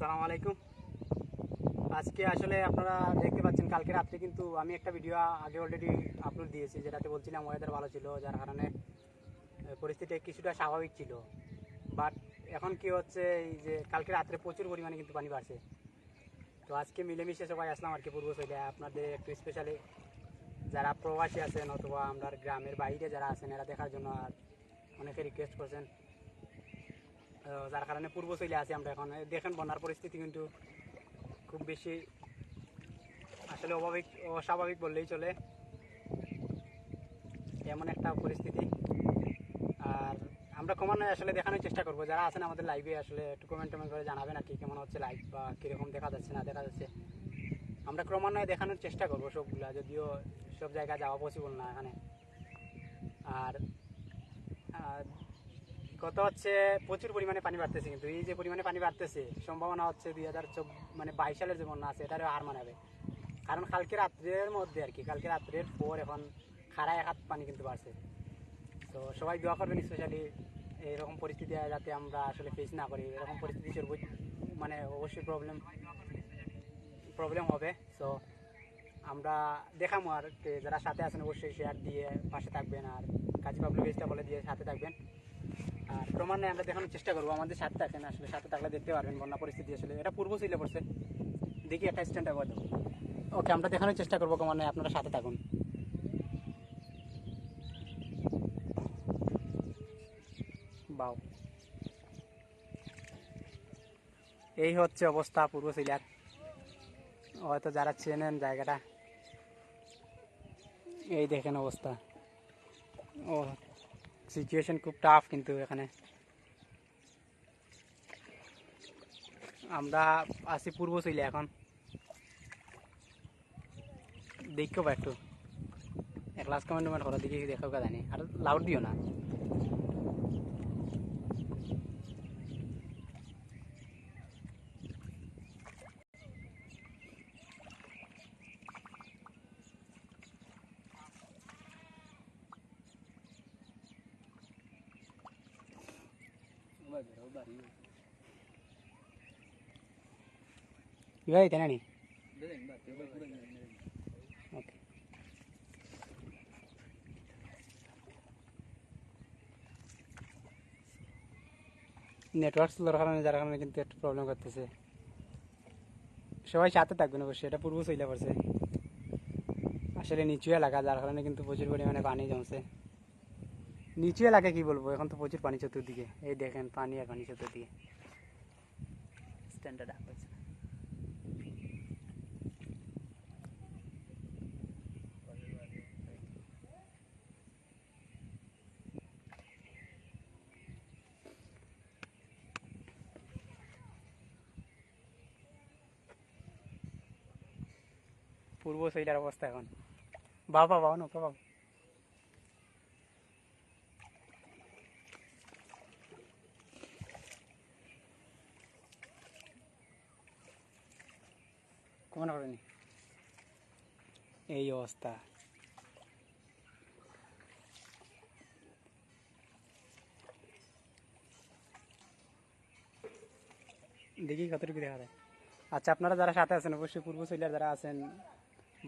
সালাম আলাইকুম। আজকে আসলে আপনারা দেখতে পাচ্ছেন, কালকে রাত্রে কিন্তু আমি একটা ভিডিও আগে অলরেডি আপলোড দিয়েছি, যেটাতে বলছিলাম ওয়েদার ভালো ছিল, যার কারণে পরিস্থিতি কিছুটা স্বাভাবিক ছিল। বাট এখন কি হচ্ছে, এই যে কালকে রাত্রে প্রচুর পরিমাণে কিন্তু পানি বাড়ছে। তো আজকে মিলেমিশে সবাই আসলাম আর কি পূর্ব সাইডে। আপনাদের একটু স্পেশালি যারা প্রবাসী আছেন অথবা আমরা গ্রামের বাইরে যারা আছেন, এরা দেখার জন্য আর অনেকে রিকোয়েস্ট করছেন। যার কারণে পূর্ব চলে আছি আমরা এখন। দেখেন বন্যার পরিস্থিতি কিন্তু খুব বেশি আসলে অভাবিক, অস্বাভাবিক বললেই চলে। এমন একটা পরিস্থিতি। আর আমরা ক্রমান্বয়ে আসলে দেখানোর চেষ্টা করব। যারা আছেন আমাদের লাইভে আসলে একটু কমেন্ট টমেন্ট করে জানাবেন আর কি, কেমন হচ্ছে লাইভ বা কীরকম দেখা যাচ্ছে, না দেখা যাচ্ছে। আমরা ক্রমান্বয়ে দেখানোর চেষ্টা করব সবগুলা, যদিও সব জায়গায় যাওয়া পসিবল না এখানে। আর কত হচ্ছে প্রচুর পরিমাণে পানি বাড়তেছে কিন্তু এই যে পরিমাণে পানি বাড়তেছে, সম্ভাবনা হচ্ছে দু হাজার চব্বিশ মানে বাইশ সালের যে বন্যা আছে, এটারও হার মানাবে। কারণ কালকে রাত্রের মধ্যে আর কি, কালকে রাত্রের পর এখন খাড়া এক হাত পানি কিন্তু বাড়ছে। তো সবাই দোয়া করবেন স্পেশালি এরকম পরিস্থিতি যাতে আমরা আসলে ফেস না করি, এরকম পরিস্থিতি মানে অবশ্যই প্রবলেম প্রবলেম হবে। সো আমরা দেখামো আর যারা সাথে আছেন অবশ্যই শেয়ার দিয়ে পাশে থাকবেন আর কাজী পাবলিক পেজটা বলে দিয়ে সাথে থাকবেন। আর ক্রমান্বয়ে আমরা দেখানোর চেষ্টা করব। আমাদের সাথে থাকেন আসলে সাথে থাকলে দেখতে পারবেন বন্যা পরিস্থিতি আসলে। এটা পূর্ব সিলে পড়ছে। দেখি একটা স্ট্যান্ড দেবো। ওকে, আমরা দেখানোর চেষ্টা করব ক্রমান্বয়ে আপনারা সাথে থাকুন। বাও। এই হচ্ছে অবস্থা পূর্ব সিলিয়ার হয়তো যারা চেনেন জায়গাটা, এই দেখেন অবস্থা। ও সিচুয়েশন খুব টাফ কিন্তু এখানে। আমরা আসি পূর্ব চলে এখন। দেখো একটু। এক লাস্ট কমেন্ট টমেন্ট করো দেখি দেখো জানি আর লাউড দিও না Đây, cái này này. Okay. Network স্লোর যার কারণে কিন্তু একটু প্রবলেম করতেছে। সবাই সাথে থাকবে না অবশ্যই এটা পূর্ব চইলা পড়ছে। আসলে নিচু এলাকা যার কারণে কিন্তু প্রচুর পরিমাণে পানি জমছে। নিচু এলাকা কি বলব এখন তো প্রচুর পানি চতুর্দিকে। এই দেখেন পানি আর পানি চতুর্দিকে। পূর্ব অবস্থা এখন। বাবা বাবা নৌকা বাবা। কমন করেনি এই অবস্থা। দেখি কতটুকু দেখা যায়। আচ্ছা আপনারা যারা সাথে আছেন, অবশ্যই পূর্ব যারা আছেন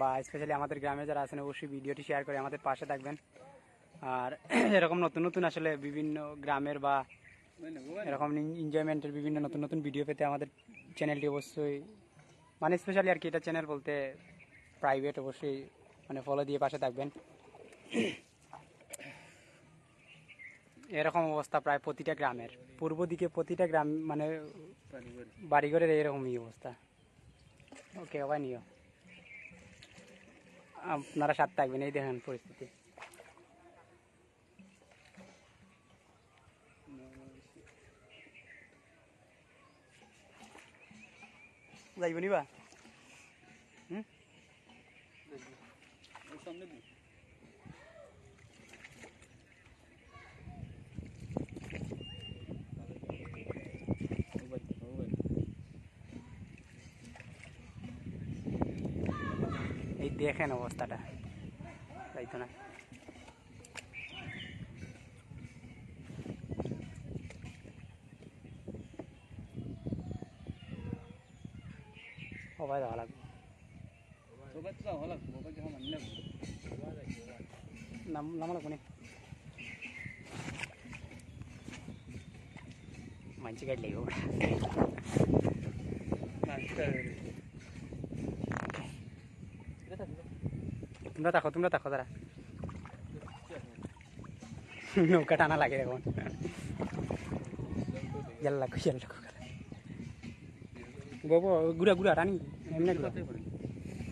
বা স্পেশালি আমাদের গ্রামে যারা আছেন, অবশ্যই ভিডিওটি শেয়ার করে আমাদের পাশে থাকবেন। আর এরকম নতুন নতুন আসলে বিভিন্ন গ্রামের বা এরকম এনজয়মেন্টের বিভিন্ন নতুন নতুন ভিডিও পেতে আমাদের চ্যানেলটি অবশ্যই মানে স্পেশালি আর কি এটা চ্যানেল বলতে প্রাইভেট অবশ্যই মানে ফলো দিয়ে পাশে থাকবেন। এরকম অবস্থা প্রায় প্রতিটা গ্রামের। পূর্ব দিকে প্রতিটা গ্রাম মানে বাড়িঘরের এরকমই অবস্থা। ওকে আবার নিও। আপনারা সাথে থাকবেন এই দেখেন পরিস্থিতি। যাইব বা হুম? এই দেখেন অবস্থাটা তাই তো না সবাই যাওয়া লাগবে সবাই তো যাওয়া লাগবে সবাই যাওয়া মানি লাগবে নাম নাম লাগবে নি మంచి గడ్డి তোমরা দেখো তোমরা দেখো তারা নৌকা টানা লাগে এখন। জল লাগো জল লাগো গোবো গুড়া গুড়া, টানি। এমনি গুড়া।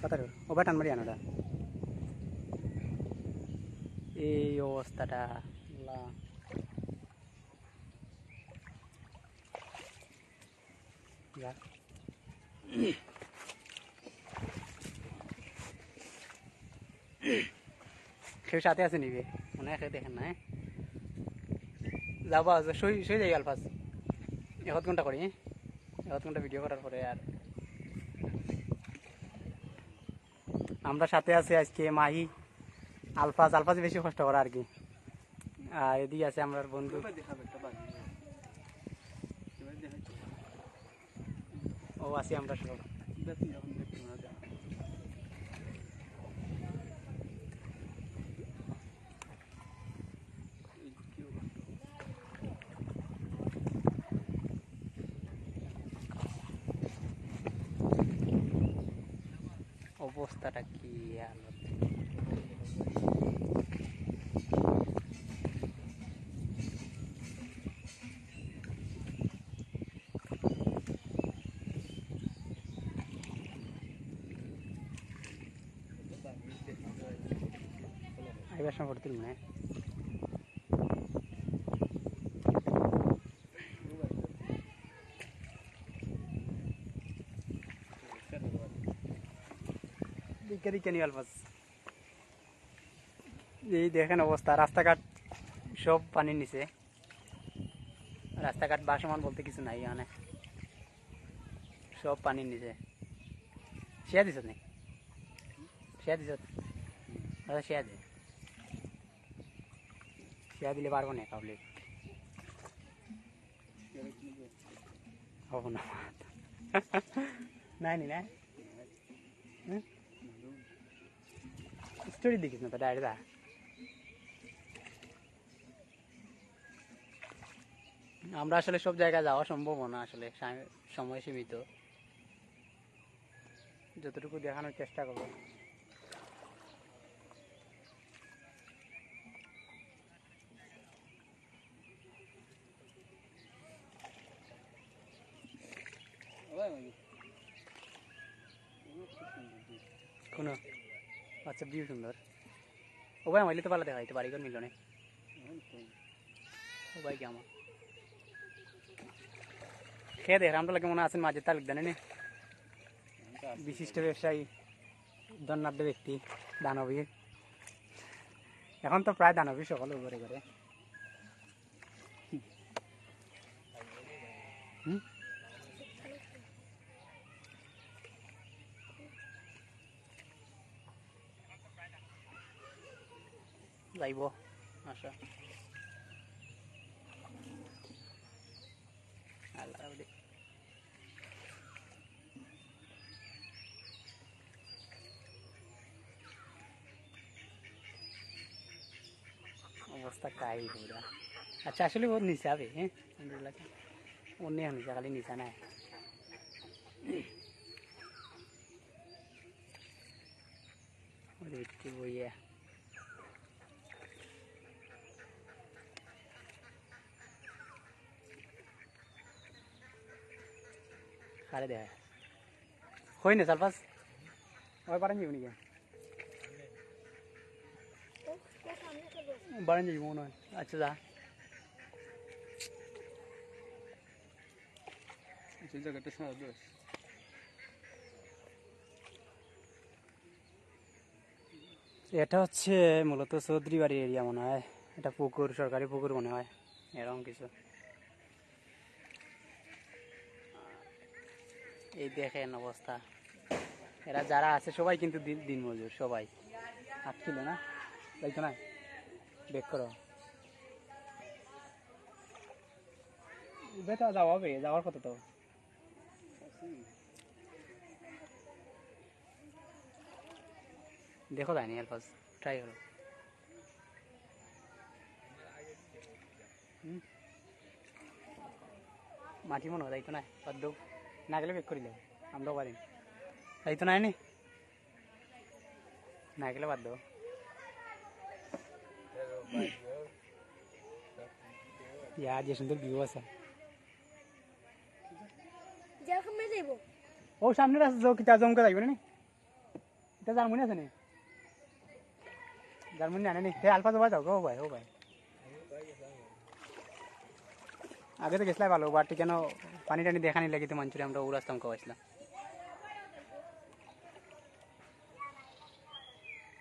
কথা ওবা টান মারি আনোটা এই অবস্থাটা, আল্লাহ। কেউ সাথে আছে নিবে? মনে হয় কেউ দেখেন না? যাবা সই সই যাই আলফাস এক ঘণ্টা করি? এক ঘণ্টা ভিডিও করার পরে আর। আমরা সাথে আছি আজকে মাহি আলফাজ। আলফাজ বেশি কষ্ট করা আর কি। আর এদিকে আছে আমার বন্ধু। ও আছি আমরা সব இல்லையா ஐவேஷம் கொடுத்துருங்க. দিকে নিয়ে আলফাজ এই দেখেন অবস্থা, রাস্তাঘাট সব পানির নিচে। রাস্তাঘাট বাসমান বলতে কিছু নাই এখানে। সব পানির নিচে। শেয়া দিছ নি? শেয়া দিছ? আচ্ছা শেয়া দে। শেয়া দিলে পারব না পাবলিক হব না। নাই নি না স্টোরি দেখিস না তো ডাইরেক্ট দা আমরা আসলে সব জায়গায় যাওয়া সম্ভব না আসলে সাম- সময় সীমিত। যতটুকু দেখানোর চেষ্টা করব। কোনো আচ্ছা ভিউ সুন্দর ও ভাই আমার তো পালা দেখা যাইতে বাড়িঘর মিলনে ও ভাই কি আমার? খেয়ে দেখ রামটা লাগে মনে আছেন, মাঝে তালিক এখন বিশিষ্ট ব্যবসায়ী ধন্যাঢ্য ব্যক্তি, দানবীর। এখন তো প্রায় দানবীর সকল ঘরে ঘরে যাইব আশা আল্লাহ অবস্থা কাই পুরা। আচ্ছা আসলে বহুত নিচা হবে হ্যাঁ? আলহামদুলিল্লাহ। অন্য নিচা, খালি নিচা নাই। বইয়া। খালে দেখা হই না চালপাস ওই পারেন যাব নাকি? বাড়ান যাব মনে হয়। আচ্ছা যা। জায়গাটা সারা বেশ এটা হচ্ছে মূলত চৌধুরী বাড়ির এরিয়া মনে হয়। এটা পুকুর সরকারি পুকুর মনে হয় এরকম কিছু। এই দেখেন অবস্থা। এরা যারা আছে, সবাই কিন্তু দিন মজুর, সবাই। আসছিল না? তাই তো না? বেক করো। বেটা যাওয়া হবে যাওয়ার কথা তো। দেখো যায়নি আলফাজ ট্রাই করো। মাটি মনে হয়, তাই তো নাই বাদ না গেলে বেক করিলে আমরাও পারিম তাই তো নাই নি গেলে বাদ দাও। ইয়া যে সুন্দর ভিউ আছে। যেরকম মেয়ে দেবো ও সামনে যাও কিতা জমকে যাইব না এটা জার্মানি আছে নি জার্মানি আনে নি হে আলফা যাবা যাও গো ভাই ও ভাই। আগে তো গেছিলাই ভালো বাট কেন পানি টানি দেখা নিলে কিন্তু মাঞ্চুরি আমরা আমাকে আসলাম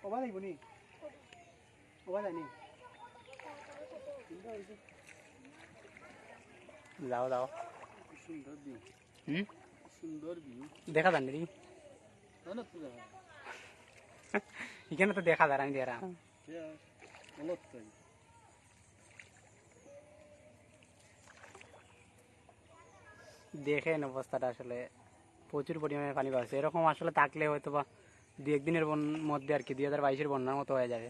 ওবা যাইব নি? ওবা যায়নি যাও যাও। সুন্দর ভিউ হুম? সুন্দর ভিউ দেখা যান তো দেখা এখানে তো দেখা যায় আমি দেরা অলপ তাই দেখেন অবস্থাটা আসলে। প্রচুর পরিমাণে পানি পাচ্ছে এরকম আসলে থাকলে হয়তো বা দু একদিনের মধ্যে আর কি, দুই হাজার বাইশের বন্যার মতো হয়ে যাবে।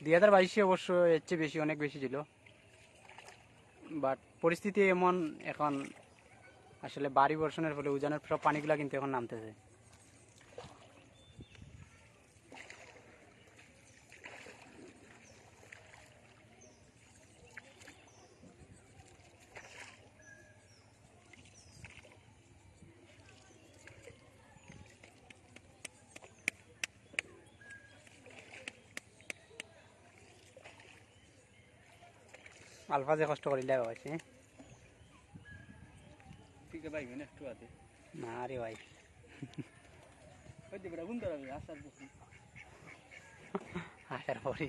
দুই হাজার বাইশে অবশ্য এর চেয়ে বেশি, অনেক বেশি ছিল। বাট পরিস্থিতি এমন, এখন আসলে বাড়ি বর্ষণের ফলে উজানের সব পানিগুলো কিন্তু এখন নামতেছে। আলফা যে কষ্ট করিলে হয়েছে ঠিক আছে পাইবেন একটু হাতে না রে ভাই। আসার পরে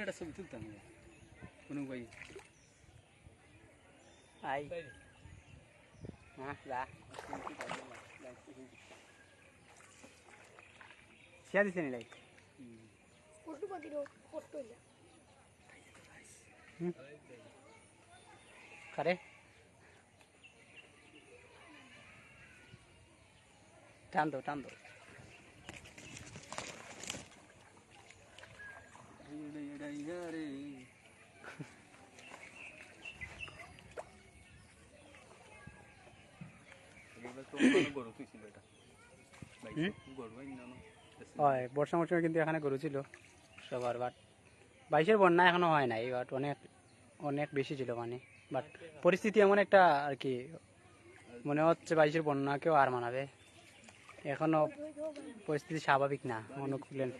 একটা ছবি তুলতাম কোনো ভাই আই। সিয়া দিছে নি লাইক? ফটো পাতিরও ফটো ইলা কারে? টান দো টান দো। রে গরু তুইছিল এটা গরু হয় বর্ষা মৌসুমে কিন্তু এখানে গরু ছিল। সবার বাট বাইশের বন্যা এখনও হয় নাই বাট অনেক অনেক বেশি ছিল মানে। বাট পরিস্থিতি এমন একটা আর কি, মনে হচ্ছে বাইশের বন্যাকেও আর মানাবে। এখনও পরিস্থিতি স্বাভাবিক না অনুকূলেন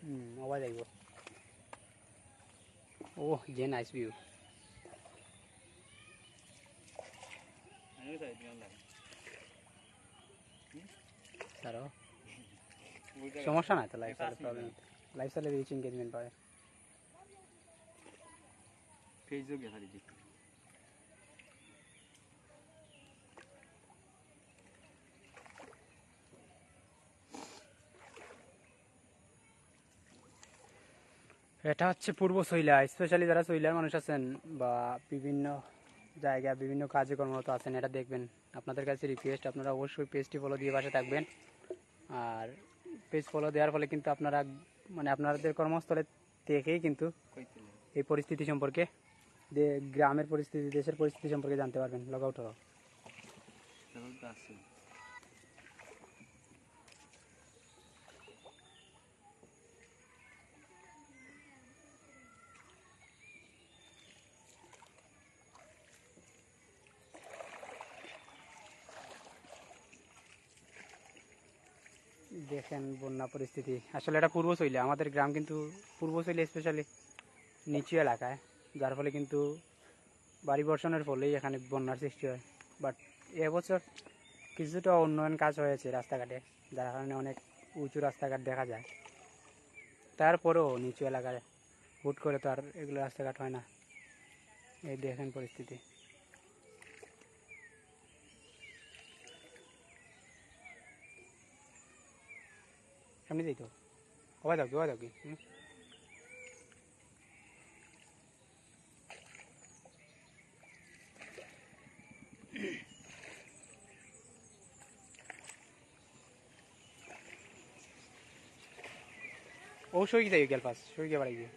হুম আইব ও যে নাইস ভিউ আমি চাই দিলাম লাগে তারও সমস্যা নাই তো প্রবলেম রিচ এঙ্গেজমেন্ট পাবে। ফেসবুক দেখা। দিচ্ছি এটা হচ্ছে পূর্ব শৈলা। স্পেশালি যারা শৈলার মানুষ আছেন বা বিভিন্ন জায়গায় বিভিন্ন কাজে কর্মরত আছেন, এটা দেখবেন। আপনাদের কাছে রিকোয়েস্ট আপনারা অবশ্যই পেজটি ফলো দিয়ে বাসে থাকবেন। আর পেজ ফলো দেওয়ার ফলে কিন্তু আপনারা মানে আপনাদের কর্মস্থলে দেখেই কিন্তু এই পরিস্থিতি সম্পর্কে গ্রামের পরিস্থিতি, দেশের পরিস্থিতি সম্পর্কে জানতে পারবেন লগ আউট হও দেখেন বন্যা পরিস্থিতি। আসলে এটা পূর্ব শৈলী আমাদের গ্রাম কিন্তু পূর্ব শৈলী স্পেশালি নিচু এলাকায়। যার ফলে কিন্তু বাড়ি বর্ষণের ফলেই এখানে বন্যার সৃষ্টি হয়। বাট এবছর কিছুটা উন্নয়ন কাজ হয়েছে রাস্তাঘাটে, যার কারণে অনেক উঁচু রাস্তাঘাট দেখা যায়। তারপরেও নিচু এলাকায় হুট করে তো আর এগুলো রাস্তাঘাট হয় না। এই দেখেন পরিস্থিতি। সামনে যাই তো ওয়া দাও কি ওয়া দাও, কি? ও সই যাই গেল পাস, সই গে বাড়াই গিয়ে।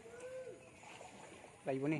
লাগবো নি?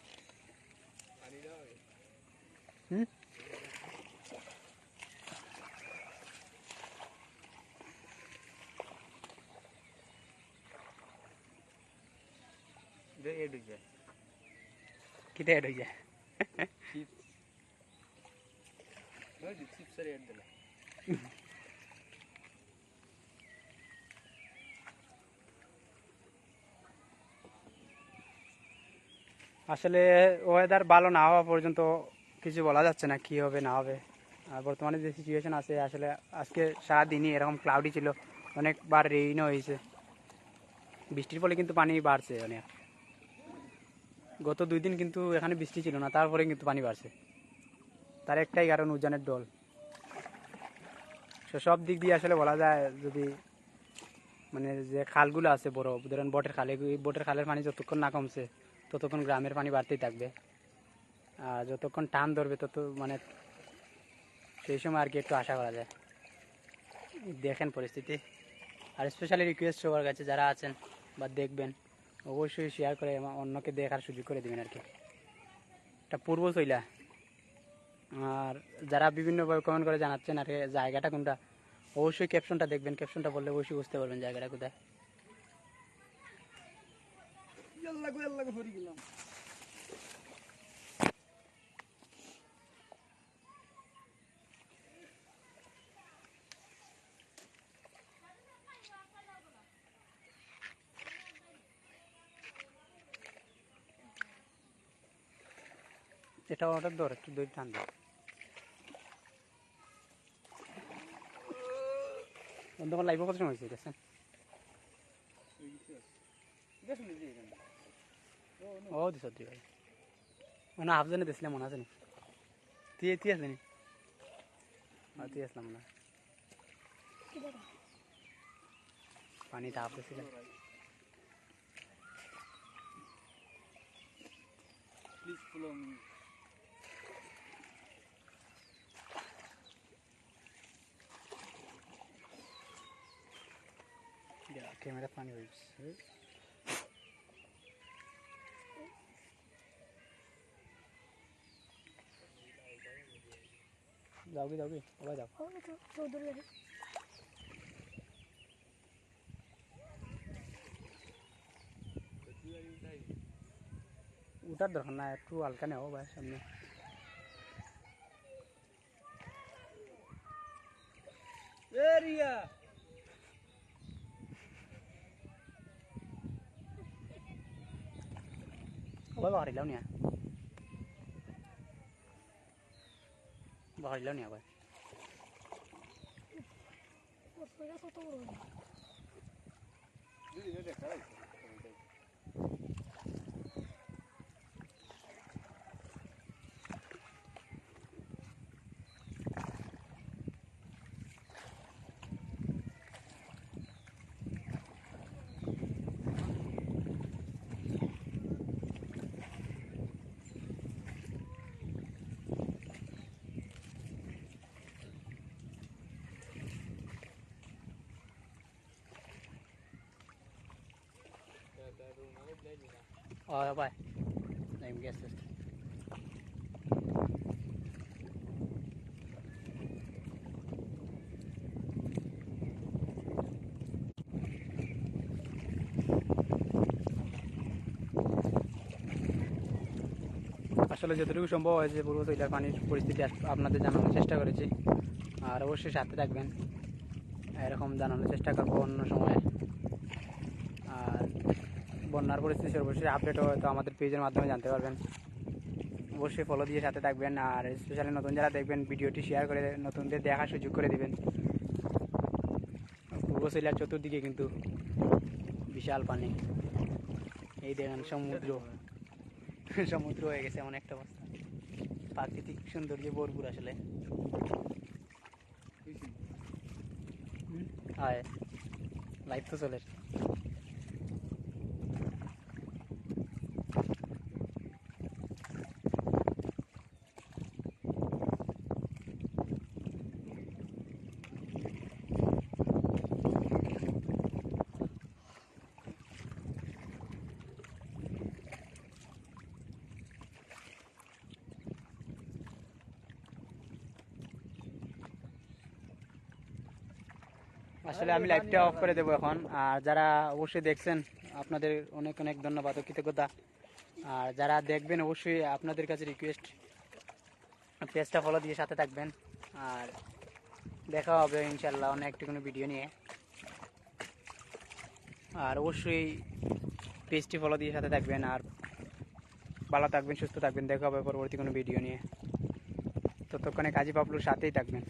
হয়ে যায় আসলে ওয়েদার ভালো না হওয়া পর্যন্ত কিছু বলা যাচ্ছে না কি হবে, না হবে। আর বর্তমানে যে সিচুয়েশন আছে, আসলে আজকে সারাদিনই এরকম ক্লাউডি ছিল, অনেকবার রেইনও হয়েছে। বৃষ্টির ফলে কিন্তু পানি বাড়ছে অনেক গত দুই দিন কিন্তু এখানে বৃষ্টি ছিল না, তারপরে কিন্তু পানি বাড়ছে। তার একটাই কারণ উজানের ডল। তো সব দিক দিয়ে আসলে বলা যায় যদি মানে যে খালগুলো আছে বড়, ধরেন বটের খালে বটের খালের পানি যতক্ষণ না কমছে, ততক্ষণ গ্রামের পানি বাড়তেই থাকবে। আর যতক্ষণ টান ধরবে তত মানে সেই সময় আর কি একটু আশা করা যায়। দেখেন পরিস্থিতি। আর স্পেশালি রিকোয়েস্ট সবার কাছে যারা আছেন বা দেখবেন অবশ্যই শেয়ার করে অন্যকে দেখার সুযোগ করে দেবেন আর কি এটা পূর্ব চইলা আর যারা বিভিন্নভাবে কমেন্ট করে জানাচ্ছেন আর জায়গাটা কোনটা, অবশ্যই ক্যাপশনটা দেখবেন। ক্যাপশনটা বললে অবশ্যই বুঝতে পারবেন জায়গাটা কোথায় আল্লাহ গো আল্লাহ গো পড়ে গেলাম এটা অর্ডার ধর, একটু দই টান দাও লাইভ কত সময় হয়েছে ও দিস মানে হাফজনে দিছিলাম মনে আছে নি? তুই তুই আসলি নি? তুই আসলাম না হাফ দিছিলাম প্লিজ ফলো মি ক্যামেরা পানি হয়েছে যাও কি যাও কি ওরা যাও ও তো চৌধুরী গাড়ি উঠার দরকার না একটু হালকা নেও ভাই সামনে এরিয়া ওই বাহারিলাও নিয়া বাহারিলাও নিয়া ভাই ও সোজা কত বড় গাড়ি দিদি এটা দেখা ও ভাই আমি গেছে আসলে যতটুকু সম্ভব হয়েছে পূর্ব তৈলার পানির পরিস্থিতি আপনাদের জানানোর চেষ্টা করেছি। আর অবশ্যই সাথে থাকবেন। এরকম জানানোর চেষ্টা করব অন্য সময়। বন্যার পরিস্থিতি সর্বশেষ আপডেট হয়তো আমাদের পেজের মাধ্যমে জানতে পারবেন। অবশ্যই ফলো দিয়ে সাথে থাকবেন আর স্পেশালি নতুন যারা দেখবেন ভিডিওটি শেয়ার করে নতুনদের দেখার সুযোগ করে দেবেন। পূর্ব শৈলার চতুর্দিকে কিন্তু বিশাল পানি। এই দেখেন সমুদ্র। সমুদ্র হয়ে গেছে এমন একটা অবস্থা। প্রাকৃতিক সৌন্দর্য ভরপুর আসলে। হয়। লাইভ তো চলে। আসলে আমি লাইভটা অফ করে দেবো এখন। আর যারা অবশ্যই দেখছেন, আপনাদের অনেক অনেক ধন্যবাদ ও কৃতজ্ঞতা। আর যারা দেখবেন, অবশ্যই আপনাদের কাছে রিকোয়েস্ট পেজটা ফলো দিয়ে সাথে থাকবেন। আর দেখা হবে ইনশাল্লাহ অনেক একটু কোনো ভিডিও নিয়ে। আর অবশ্যই পেজটি ফলো দিয়ে সাথে থাকবেন। আর ভালো থাকবেন, সুস্থ থাকবেন। দেখা হবে পরবর্তী কোনো ভিডিও নিয়ে। ততক্ষণে কাজী পাবলুর সাথেই থাকবেন।